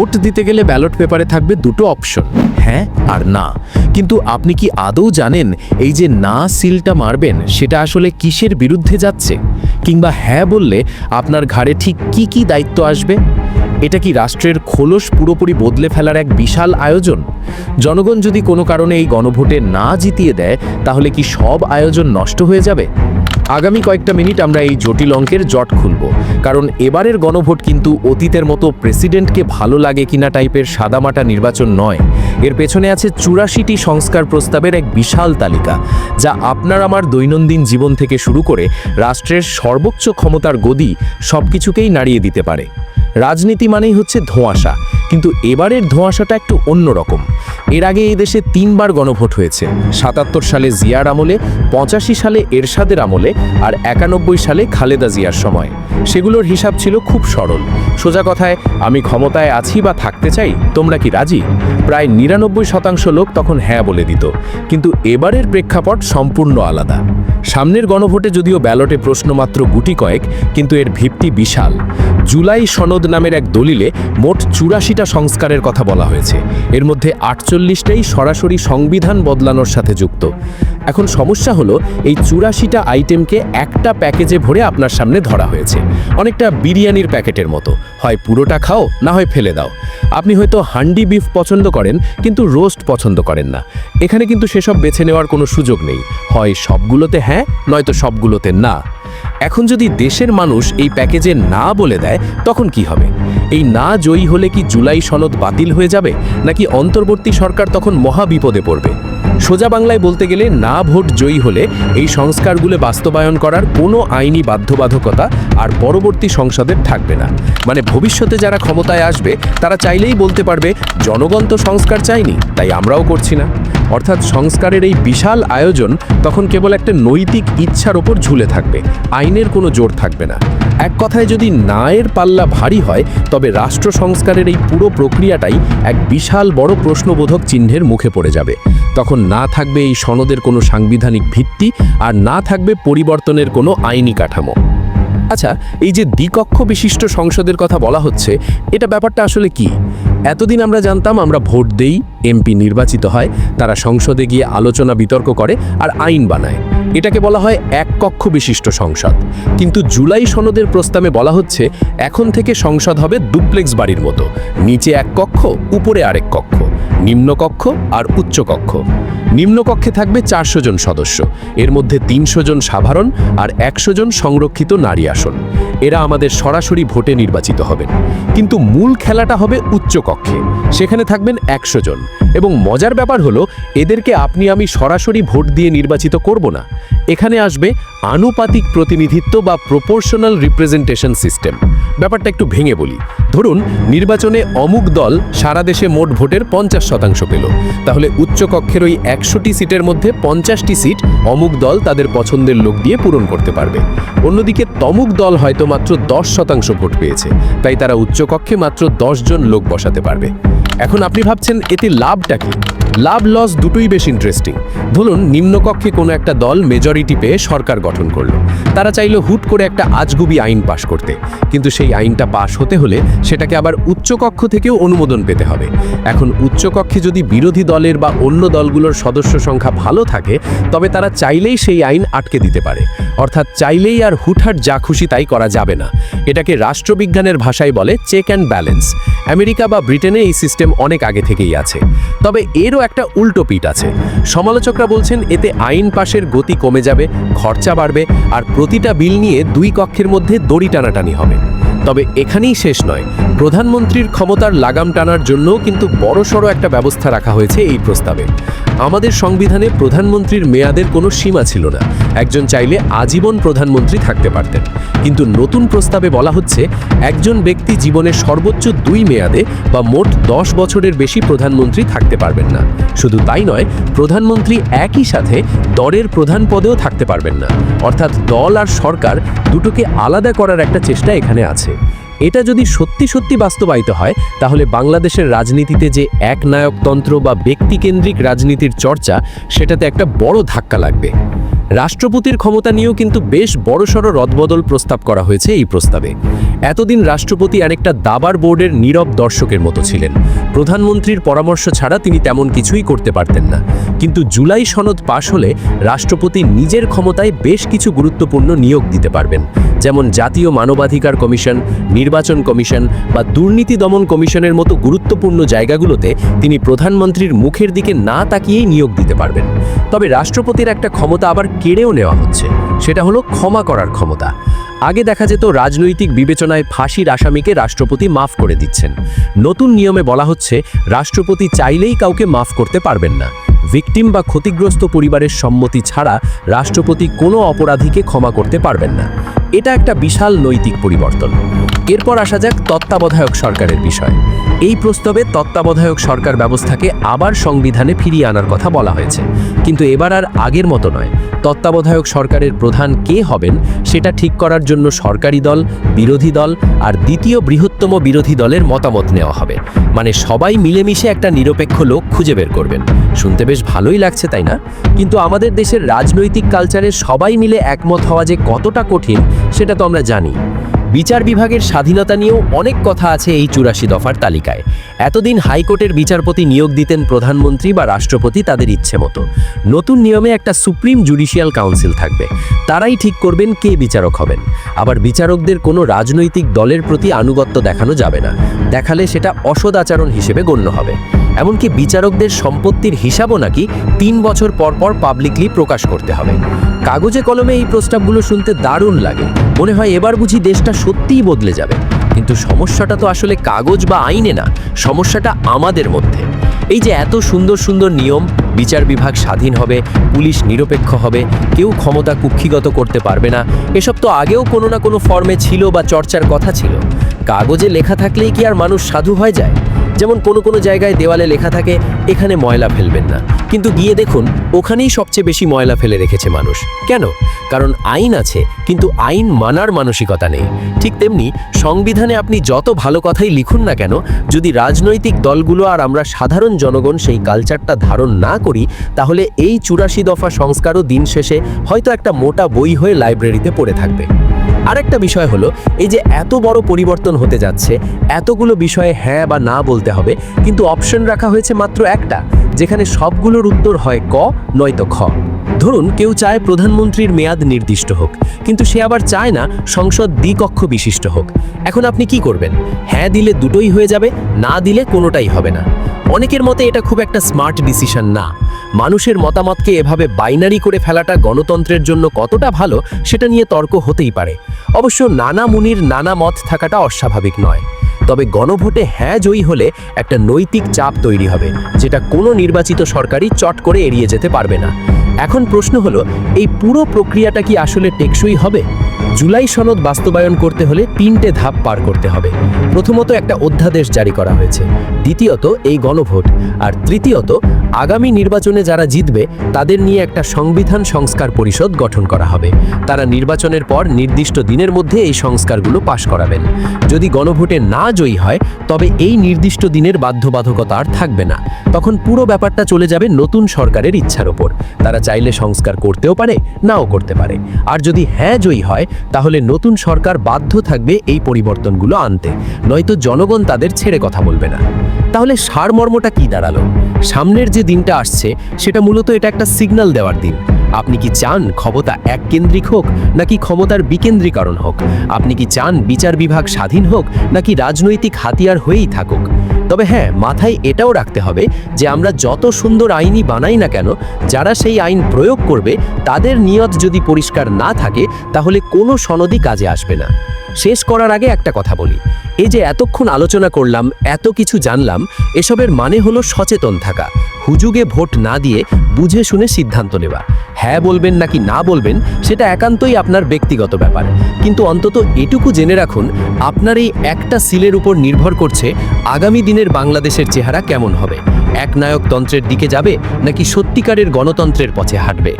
Vote দিতে গেলে ballot পেপারে থাকবে দুটো অপশন হ্যাঁ আর না। কিন্তু আপনি কি আদৌ জানেন এই যে না সিলটা মারবেন, সেটা আসলে কিসের বিরুদ্ধে যাচ্ছে? কিংবা হ্যাঁ বললে আপনার ঘাড়ে ঠিক কি কি দায়িত্ব আসবে? এটা কি রাষ্ট্রের খোলস পুরোপুরি বদলে ফেলার এক বিশাল আয়োজন? জনগণ যদি কোনো কারণে এই গণভোটে না জিতিয়ে দেয়, তাহলে কি সব আয়োজন নষ্ট হয়ে যাবে? আগামী কয়েকটা মিনিট আমরা এই জটিল অঙ্কের জট খুলব, কারণ এবারের গণভোট কিন্তু অতীতের মতো প্রেসিডেন্টকে ভালো লাগে কিনা টাইপের সাদামাটা নির্বাচন নয়। এর পেছনে আছে চুরাশিটি সংস্কার প্রস্তাবের এক বিশাল তালিকা, যা আপনার আমার দৈনন্দিন জীবন থেকে শুরু করে রাষ্ট্রের সর্বোচ্চ ক্ষমতার গদি সব কিছুকেই নাড়িয়ে দিতে পারে। রাজনীতি মানেই হচ্ছে ধোঁয়াশা। কিন্তু এবারের ধোঁয়াশাটা একটু অন্যরকম। এর আগে এই দেশে তিনবার গণভোট হয়েছে। সাতাত্তর সালে জিয়ার আমলে, পঁচাশি সালে এরশাদের আমলে আর একানব্বই সালে খালেদা জিয়ার সময়। সেগুলোর হিসাব ছিল খুব সরল। সোজা কথায়, আমি ক্ষমতায় আছি বা থাকতে চাই, তোমরা কি রাজি? প্রায় নিরানব্বই শতাংশ লোক তখন হ্যাঁ বলে দিত। কিন্তু এবারের প্রেক্ষাপট সম্পূর্ণ আলাদা। সামনের গণভোটে যদিও ব্যালটে প্রশ্ন মাত্র গুটি কয়েক, কিন্তু এর ভিত্তি বিশাল। জুলাই সনদ নামের এক দলিলে মোট চুরাশিটা সংস্কারের কথা বলা হয়েছে। এর মধ্যে আটচল্লিশটাই সরাসরি সংবিধান বদলানোর সাথে যুক্ত। এখন সমস্যা হলো, এই চুরাশিটা আইটেমকে একটা প্যাকেজে ভরে আপনার সামনে ধরা হয়েছে। অনেকটা বিরিয়ানির প্যাকেটের মতো। হয় পুরোটা খাও, না হয় ফেলে দাও। আপনি হয়তো হান্ডি বিফ পছন্দ করেন, কিন্তু রোস্ট পছন্দ করেন না। এখানে কিন্তু সেসব বেছে নেওয়ার কোনো সুযোগ নেই। হয় সবগুলোতে হ্যাঁ নয়তো সবগুলোতে না। এখন যদি দেশের মানুষ এই প্যাকেজে না বলে দেয়, তখন কি হবে? এই না জয়ী হলে কি জুলাই সনদ বাতিল হয়ে যাবে? নাকি অন্তর্বর্তী সরকার তখন মহা বিপদে পড়বে? সোজা বাংলায় বলতে গেলে না ভোট জয়ী হলে এই সংস্কারগুলো বাস্তবায়ন করার কোনো আইনি বাধ্যবাধকতা আর পরবর্তী সংসদের থাকবে না। মানে ভবিষ্যতে যারা ক্ষমতায় আসবে, তারা চাইলেই বলতে পারবে, জনগণ তো সংস্কার চাইনি তাই আমরাও করছি না। অর্থাৎ সংস্কারের এই বিশাল আয়োজন তখন কেবল একটা নৈতিক ইচ্ছার ওপর ঝুলে থাকবে, আইনের কোনো জোর থাকবে না। এক কথায় যদি নায়ের পাল্লা ভারী হয়, তবে রাষ্ট্র সংস্কারের এই পুরো প্রক্রিয়াটাই এক বিশাল বড় প্রশ্নবোধক চিহ্নের মুখে পড়ে যাবে। তখন না থাকবে এই সনদের কোনো সাংবিধানিক ভিত্তি, আর না থাকবে পরিবর্তনের কোনো আইনি কাঠামো। আচ্ছা এই যে দ্বিকক্ষ বিশিষ্ট সংসদের কথা বলা হচ্ছে, এটা ব্যাপারটা আসলে কি? এতদিন আমরা জানতাম আমরা ভোট দেই, এমপি নির্বাচিত হয়, তারা সংসদে গিয়ে আলোচনা, বিতর্ক করে আর আইন বানায়। এটাকে বলা হয় এক কক্ষ বিশিষ্ট সংসদ। কিন্তু জুলাই সনদের প্রস্তাবে বলা হচ্ছে, এখন থেকে সংসদ হবে ডুপ্লেক্স বাড়ির মতো। নিচে এক কক্ষ, উপরে আরেক কক্ষ। নিম্নকক্ষ আর উচ্চকক্ষ নিম্নকক্ষে থাকবে চারশো জন সদস্য। এর মধ্যে তিনশো জন সাধারণ আর একশো জন সংরক্ষিত নারী আসন। এরা আমাদের সরাসরি ভোটে নির্বাচিত হবেন। কিন্তু মূল খেলাটা হবে উচ্চকক্ষে। সেখানে থাকবেন একশো জন। এবং মজার ব্যাপার হলো, এদেরকে আপনি আমি সরাসরি ভোট দিয়ে নির্বাচিত করব না। এখানে আসবে আনুপাতিক প্রতিনিধিত্ব বা প্রপোর্শনাল রিপ্রেজেন্টেশন সিস্টেম ব্যাপারটা একটু ভেঙে বলি। ধরুন, নির্বাচনে অমুক দল সারা দেশে মোট ভোটের পঞ্চাশ শতাংশ পেল। তাহলে উচ্চকক্ষের ওই একশোটি সিটের মধ্যে পঞ্চাশটি সিট অমুক দল তাদের পছন্দের লোক দিয়ে পূরণ করতে পারবে। অন্যদিকে তমুক দল হয়তো মাত্র দশ শতাংশ ভোট পেয়েছে। তাই তারা উচ্চকক্ষে মাত্র জন লোক বসাতে পারবে। এখন আপনি ভাবছেন এতে লাভটা কি? লাভ লস দুটোই বেশ ইন্টারেস্টিং ধরুন, নিম্নকক্ষে কোনো একটা দল মেজরিটি পেয়ে সরকার গঠন করল। তারা চাইলো হুট করে একটা আজগুবি আইন পাশ করতে। কিন্তু সেই আইনটা পাশ হতে হলে সেটাকে আবার উচ্চকক্ষ থেকেও অনুমোদন পেতে হবে। এখন উচ্চকক্ষে যদি বিরোধী দলের বা অন্য দলগুলোর সদস্য সংখ্যা ভালো থাকে, তবে তারা চাইলেই সেই আইন আটকে দিতে পারে। অর্থাৎ চাইলেই আর হুটহাট যা খুশি তাই করা যাবে না। এটাকে রাষ্ট্রবিজ্ঞানের ভাষায় বলে চেক অ্যান্ড ব্যালেন্স আমেরিকা বা ব্রিটেনে এই সিস্টেম অনেক আগে থেকেই আছে। তবে এরও একটা উল্টো পিঠ আছে। সমালোচকরা বলছেন, এতে আইন পাশের গতি কমে যাবে, খরচা বাড়বে, আর প্রতিটা বিল নিয়ে দুই কক্ষের মধ্যে দড়ি টানাটানি হবে। তবে এখানেই শেষ নয়। প্রধানমন্ত্রীর ক্ষমতার লাগাম টানার জন্যও কিন্তু বড়সড় একটা ব্যবস্থা রাখা হয়েছে এই প্রস্তাবে। আমাদের সংবিধানে প্রধানমন্ত্রীর মেয়াদের কোনো সীমা ছিল না। একজন চাইলে আজীবন প্রধানমন্ত্রী থাকতে পারতেন। কিন্তু নতুন প্রস্তাবে বলা হচ্ছে, একজন ব্যক্তি জীবনের সর্বোচ্চ দুই মেয়াদে বা মোট দশ বছরের বেশি প্রধানমন্ত্রী থাকতে পারবেন না। শুধু তাই নয়, প্রধানমন্ত্রী একই সাথে দলের প্রধান পদেও থাকতে পারবেন না। অর্থাৎ দল আর সরকার দুটোকে আলাদা করার একটা চেষ্টা এখানে আছে। এটা যদি সত্যি সত্যি বাস্তবায়িত হয়, তাহলে বাংলাদেশের রাজনীতিতে যে একনায়কতন্ত্র বা ব্যক্তিকেন্দ্রিক রাজনীতির চর্চা, সেটাতে একটা বড় ধাক্কা লাগবে। রাষ্ট্রপতির ক্ষমতা নিয়েও কিন্তু বেশ বড়সড় রদবদল প্রস্তাব করা হয়েছে এই প্রস্তাবে। এতদিন রাষ্ট্রপতি অনেকটা দাবার বোর্ডের নীরব দর্শকের মতো ছিলেন। প্রধানমন্ত্রীর পরামর্শ ছাড়া তিনি তেমন কিছুই করতে পারতেন না। কিন্তু জুলাই সনদ পাশ হলে রাষ্ট্রপতি নিজের ক্ষমতায় বেশ কিছু গুরুত্বপূর্ণ নিয়োগ দিতে পারবেন। যেমন জাতীয় মানবাধিকার কমিশন, নির্বাচন কমিশন বা দুর্নীতি দমন কমিশনের মতো গুরুত্বপূর্ণ জায়গাগুলোতে তিনি প্রধানমন্ত্রীর মুখের দিকে না তাকিয়েই নিয়োগ দিতে পারবেন। তবে রাষ্ট্রপতির একটা ক্ষমতা আবার কেড়েও নেওয়া হচ্ছে। সেটা হলো ক্ষমা করার ক্ষমতা। আগে দেখা যেত রাজনৈতিক বিবেচনায় ফাঁসির আসামিকে রাষ্ট্রপতি মাফ করে দিচ্ছেন। নতুন নিয়মে বলা হচ্ছে, রাষ্ট্রপতি চাইলেই কাউকে মাফ করতে পারবেন না। ভিকটিম বা ক্ষতিগ্রস্ত পরিবারের সম্মতি ছাড়া রাষ্ট্রপতি কোনো অপরাধীকে ক্ষমা করতে পারবেন না। এটা একটা বিশাল নৈতিক পরিবর্তন। এরপর আসা যাক তত্ত্বাবধায়ক সরকারের বিষয়। এই প্রস্তাবে তত্ত্বাবধায়ক সরকার ব্যবস্থাকে আবার সংবিধানে ফিরিয়ে আনার কথা বলা হয়েছে। কিন্তু এবার আর আগের মতো নয়। তত্ত্বাবধায়ক সরকারের প্রধান কে হবেন সেটা ঠিক করার জন্য সরকারি দল, বিরোধী দল আর দ্বিতীয় বৃহত্তম বিরোধী দলের মতামত নেওয়া হবে। মানে সবাই মিলেমিশে একটা নিরপেক্ষ লোক খুঁজে বের করবেন। শুনতে বেশ ভালোই লাগছে, তাই না? কিন্তু আমাদের দেশের রাজনৈতিক কালচারে সবাই মিলে একমত হওয়া যে কতটা কঠিন, সেটা তো আমরা জানি। বিচার বিভাগের স্বাধীনতা নিয়েও অনেক কথা আছে এই চুরাশি দফার তালিকায়। এতদিন হাইকোর্টের বিচারপতি নিয়োগ দিতেন প্রধানমন্ত্রী বা রাষ্ট্রপতি তাদের ইচ্ছে মতো। নতুন নিয়মে একটা সুপ্রিম জুডিশিয়াল কাউন্সিল থাকবে। তারাই ঠিক করবেন কে বিচারক হবেন। আবার বিচারকদের কোনো রাজনৈতিক দলের প্রতি আনুগত্য দেখানো যাবে না। দেখালে সেটা অসদাচরণ হিসেবে গণ্য হবে। এমনকি বিচারকদের সম্পত্তির হিসাবও নাকি তিন বছর পর পর পাবলিকলি প্রকাশ করতে হবে। কাগজে কলমে এই প্রস্তাবগুলো শুনতে দারুণ লাগে। মনে হয় এবার বুঝি দেশটা সত্যিই বদলে যাবে। কিন্তু সমস্যাটা তো আসলে কাগজ বা আইনে না, সমস্যাটা আমাদের মধ্যে। এই যে এত সুন্দর সুন্দর নিয়ম, বিচার বিভাগ স্বাধীন হবে, পুলিশ নিরপেক্ষ হবে, কেউ ক্ষমতা কুক্ষিগত করতে পারবে না, এসব তো আগেও কোনো না কোনো ফর্মে ছিল বা চর্চার কথা ছিল। কাগজে লেখা থাকলেই কি আর মানুষ সাধু হয়ে যায়? যেমন কোনো কোনো জায়গায় দেওয়ালে লেখা থাকে, এখানে ময়লা ফেলবেন না। কিন্তু গিয়ে দেখুন, ওখানেই সবচেয়ে বেশি ময়লা ফেলে রেখেছে মানুষ। কেন? কারণ আইন আছে, কিন্তু আইন মানার মানসিকতা নেই। ঠিক তেমনি সংবিধানে আপনি যত ভালো কথাই লিখুন না কেন, যদি রাজনৈতিক দলগুলো আর আমরা সাধারণ জনগণ সেই কালচারটা ধারণ না করি, তাহলে এই চুরাশি দফা সংস্কারও দিন শেষে হয়তো একটা মোটা বই হয়ে লাইব্রেরিতে পড়ে থাকবে। আরেকটা বিষয় হলো, এই যে এত বড় পরিবর্তন হতে যাচ্ছে, এতগুলো বিষয়ে হ্যাঁ বা না বলতে হবে, কিন্তু অপশন রাখা হয়েছে মাত্র একটা, যেখানে সবগুলোর উত্তর হয় ক, নয়তো খ। ধরুন কেউ চায় প্রধানমন্ত্রীর মেয়াদ নির্দিষ্ট হোক, কিন্তু সে আবার চায় না সংসদ দ্বিকক্ষ বিশিষ্ট হোক। এখন আপনি কি করবেন? হ্যাঁ দিলে দুটোই হয়ে যাবে, না দিলে কোনোটাই হবে না। অনেকের মতে এটা খুব একটা স্মার্ট ডিসিশন না। মানুষের মতামতকে এভাবে বাইনারি করে ফেলাটা গণতন্ত্রের জন্য কতটা ভালো, সেটা নিয়ে তর্ক হতেই পারে। অবশ্য নানা মুনির নানা মত থাকাটা অস্বাভাবিক নয়। তবে গণভোটে হ্যাঁ জয়ী হলে একটা নৈতিক চাপ তৈরি হবে, যেটা কোনো নির্বাচিত সরকারই চট করে এড়িয়ে যেতে পারবে না। এখন প্রশ্ন হলো, এই পুরো প্রক্রিয়াটা কি আসলে টেকসই হবে? জুলাই সনদ বাস্তবায়ন করতে হলে তিনটে ধাপ পার করতে হবে। প্রথমত একটা অধ্যাদেশ জারি করা হয়েছে। দ্বিতীয়ত, এই গণভোট। আর তৃতীয়ত, আগামী নির্বাচনে যারা জিতবে, তাদের নিয়ে একটা সংবিধান সংস্কার পরিষদ গঠন করা হবে। তারা নির্বাচনের পর নির্দিষ্ট দিনের মধ্যে এই সংস্কারগুলো পাশ করাবেন। যদি গণভোটে না জয়ী হয়, তবে এই নির্দিষ্ট দিনের বাধ্যবাধকতা আর থাকবে না। তখন পুরো ব্যাপারটা চলে যাবে নতুন সরকারের ইচ্ছার ওপর। তারা চাইলে সংস্কার করতেও পারে, নাও করতে পারে। আর যদি হ্যাঁ জয়ী হয়, তাহলে নতুন সরকার বাধ্য থাকবে এই পরিবর্তনগুলো আনতে। নয়তো জনগণ তাদের ছেড়ে কথা বলবে না। তাহলে সারমর্মটা কি দাঁড়াল? সামনের যে দিনটা আসছে, সেটা মূলত এটা একটা সিগন্যাল দেওয়ার দিন। আপনি কি চান ক্ষমতা এক কেন্দ্রিক হোক, নাকি ক্ষমতার বিকেন্দ্রীকরণ হোক? আপনি কি চান বিচার বিভাগ স্বাধীন হোক, নাকি রাজনৈতিক হাতিয়ার হয়েই থাকুক? তবে হ্যাঁ মাথায় এটাও রাখতে হবে যে আমরা যত সুন্দর আইনই বানাই না কেন, যারা সেই আইন প্রয়োগ করবে, তাদের নিয়ত যদি পরিষ্কার না থাকে, তাহলে কোনো সনদই কাজে আসবে না। শেষ করার আগে একটা কথা বলি। এই যে এতক্ষণ আলোচনা করলাম, এত কিছু জানলাম, এসবের মানে হলো সচেতন থাকা। হুজুগে ভোট না দিয়ে বুঝে শুনে সিদ্ধান্ত নেওয়া। হ্যাঁ বলবেন নাকি না বলবেন, সেটা একান্তই আপনার ব্যক্তিগত ব্যাপার। কিন্তু অন্তত এটুকু জেনে রাখুন, আপনার এই একটা সিলের উপর নির্ভর করছে আগামী দিনের বাংলাদেশের চেহারা কেমন হবে। একনায়কতন্ত্রের দিকে যাবে নাকি সত্যিকারের গণতন্ত্রের পথে হাঁটবে?